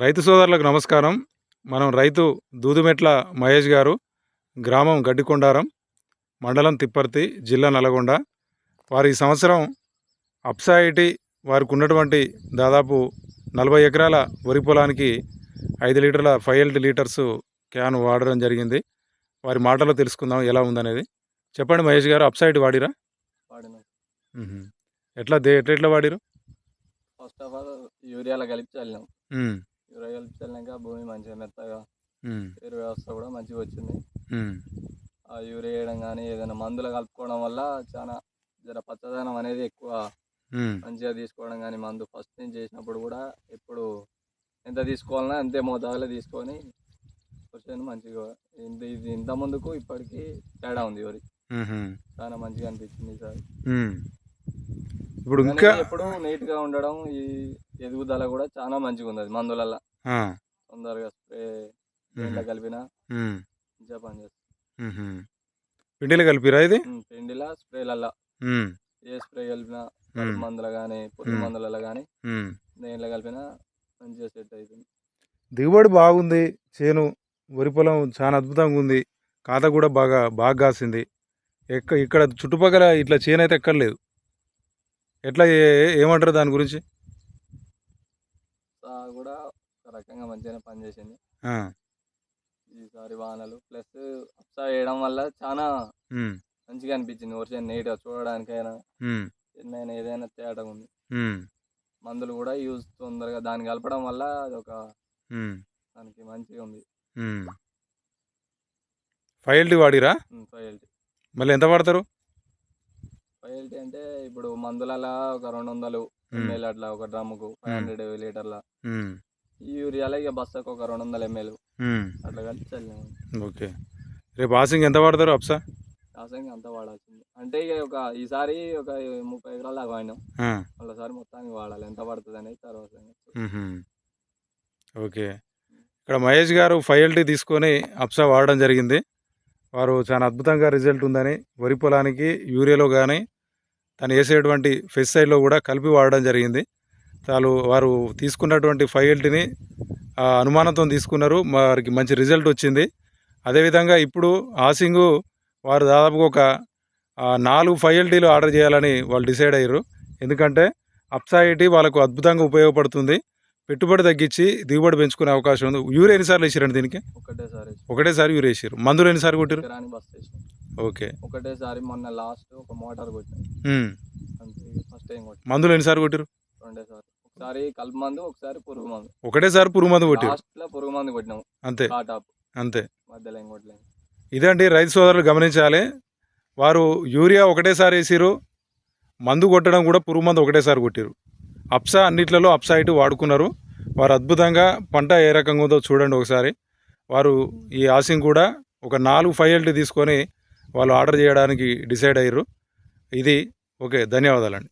రైతు సోదరులకు నమస్కారం. మనం రైతు దూదుమెట్ల మహేష్ గారు గ్రామం గడ్డికొండారం మండలం తిప్పర్తి జిల్లా నల్గొండ. వారు ఈ సంవత్సరం అప్సాయిటి వారికి ఉన్నటువంటి దాదాపు నలభై ఎకరాల వరి పొలానికి ఐదు లీటర్ల ఫైవ్ ఎల్టీ లీటర్స్ క్యాన్ వాడడం జరిగింది. వారి మాటలో తెలుసుకుందాం ఎలా ఉందనేది. చెప్పండి మహేష్ గారు అప్సైట్ వాడిరా. ఎట్లా దే ఎట్లా ఎట్లా వాడిరు? ఫస్ట్ ఆఫ్ ఆల్ యూరియాలో కలిపి చల్లినాం. యూరియా భూమి మంచిగా మెత్తగా. ఎరువు వ్యవస్థ కూడా మంచిగా వచ్చింది. ఆ యూరియా వేయడం కానీ ఏదైనా మందులు కలుపుకోవడం వల్ల చాలా జర పచ్చదనం అనేది ఎక్కువ. మంచిగా తీసుకోవడం కానీ మందు ఫస్ట్ నుంచి చేసినప్పుడు కూడా ఎప్పుడు ఎంత తీసుకోవాలన్నా అంతే మోతాదులో తీసుకొని వచ్చాను మంచిగా ఇంత ఇది ఇంత ముందుకు ఇప్పటికి తేడా ఉంది వరి మ్మ్. చాలా మంచిగా అనిపించింది సార్. ఇప్పుడు ఇంకా ఎప్పుడు నీట్గా ఉండడం ఈ ఎదుగుదల కూడా చాలా మంచిగా ఉంది మందులల్లో. తొందరగా స్ప్రే. నీళ్ళ కలిపిన మ్మ్. మంచిగా పనిచేస్తుంది. పిండిలు కలిపిరా ఇది పిండిలా స్ప్రేలల్లా మ్మ్. ఏ స్ప్రే కలిపినా. మందులు కానీ మ్మ్. మందులలో కానీ. దేంట్లో కలిపినా మంచిగా సెట్ అవుతుంది దిగుబడి బాగుంది చేను వరి పొలం చాలా అద్భుతంగా ఉంది కాత కూడా బాగా బాగా కాసింది ఎక్క ఇక్కడ చుట్టుపక్కల ఇట్లా చేను అయితే ఎక్కడ లేదు ఎట్లా ఏమంటారు దాని గురించి కూడా ఒక రకంగా మంచిగానే పనిచేసింది. ఈసారి వానలు ప్లస్ అప్సా వేయడం వల్ల చాలా మంచిగా అనిపించింది. వర్షం నీట్గా చూడడానికైనా ఎన్నైనా ఏదైనా తేడా ఉంది. మందులు కూడా యూజ్ తొందరగా దాన్ని కలపడం వల్ల అదొక ఉమ్, దానికి మంచిగా ఉంది. ఎల్టీ వాడిరా? ఫైల్టీ మళ్ళీ ఎంత వాడతారు? ఫైల్టీ అంటే ఇప్పుడు మందులలో ఒక రెండు వందలు ఎంఎల్ అట్లా ఒక డ్రమ్ముకు ఫైవ్ హండ్రెడ్ లీటర్ల. యూరియాలో ఇక బస్సుకు ఒక రెండు వందల ఎంఎల్ అట్లా చల్లినాము ఓకే. రేపు ఆసింగ్ ఎంత వాడతారు అప్సా? రాసాయంగా అంతా వాడాల్సింది. అంటే ఇక ఒక ఈసారి ఒక ముప్పై ఎకరాలు దాకా వాడినాం. మళ్ళీసారి మొత్తానికి వాడాలి. ఎంత పడుతుంది అనేది తర్వాత. ఓకే. ఇక్కడ మహేష్ గారు ఫైవ్ ఎల్టీ తీసుకొని అప్సా వాడడం జరిగింది. వారు చాలా అద్భుతంగా రిజల్ట్ ఉందని వరి పొలానికి యూరియాలో కానీ తను వేసేటువంటి ఫెస్టిసైడ్లో కూడా కలిపి వాడడం జరిగింది. చాలు వారు తీసుకున్నటువంటి ఫైవ్ ఎల్టీని అనుమానంతో తీసుకున్నారు. వారికి మంచి రిజల్ట్ వచ్చింది. అదేవిధంగా ఇప్పుడు ఆసింగు వారు దాదాపుగా ఒక నాలుగు ఫైవ్ ఎల్టీలు ఆర్డర్ చేయాలని వాళ్ళు డిసైడ్ అయ్యారు. ఎందుకంటే అప్సాయిటీ వాళ్ళకు అద్భుతంగా ఉపయోగపడుతుంది. పెట్టుబడి తగ్గించి దిగుబడి పెంచుకునే అవకాశం ఉంది. యూరియా ఎన్నిసార్లు వేసారండి దీనికి? ఒకటేసారి ఒకటేసారి యూరియా వేసారు. మందులు ఎన్నిసార్లు కొట్టారు? ఓకే. ఒకటేసారి మొన్న లాస్ట్ ఒక మోటార్ కొట్టాం ఉమ్. అంతే ఫస్ట్ టైం కొట్టాం మందులు ఎన్నిసార్లు కొట్టారు రెండేసారి. ఒకసారి కలుపు మందు ఒకసారి పురుగు మందు. ఒకటేసారి పురుగు మందు కొట్టారు లాస్ట్లో పురుగు మందు కొట్టినాం అంతే. టాప్. అంతే. మధ్యలో ఏం ఇదండి రైతు సోదరులు గమనించాలి. వారు యూరియా ఒకటేసారి వేసిరు మందు కొట్టడం కూడా పురుగు మందు ఒకటేసారి కొట్టారు అప్సా అన్నిట్లలో అప్సా ఇటు వాడుకున్నారు. వారు అద్భుతంగా పంట ఏ రకంగా ఉందో చూడండి ఒకసారి. వారు ఈ ఆసింగ్ కూడా ఒక నాలుగు ఫైవ్ ఎల్టీ తీసుకొని వాళ్ళు ఆర్డర్ చేయడానికి డిసైడ్ అయ్యారు ఇది ఓకే ధన్యవాదాలండి.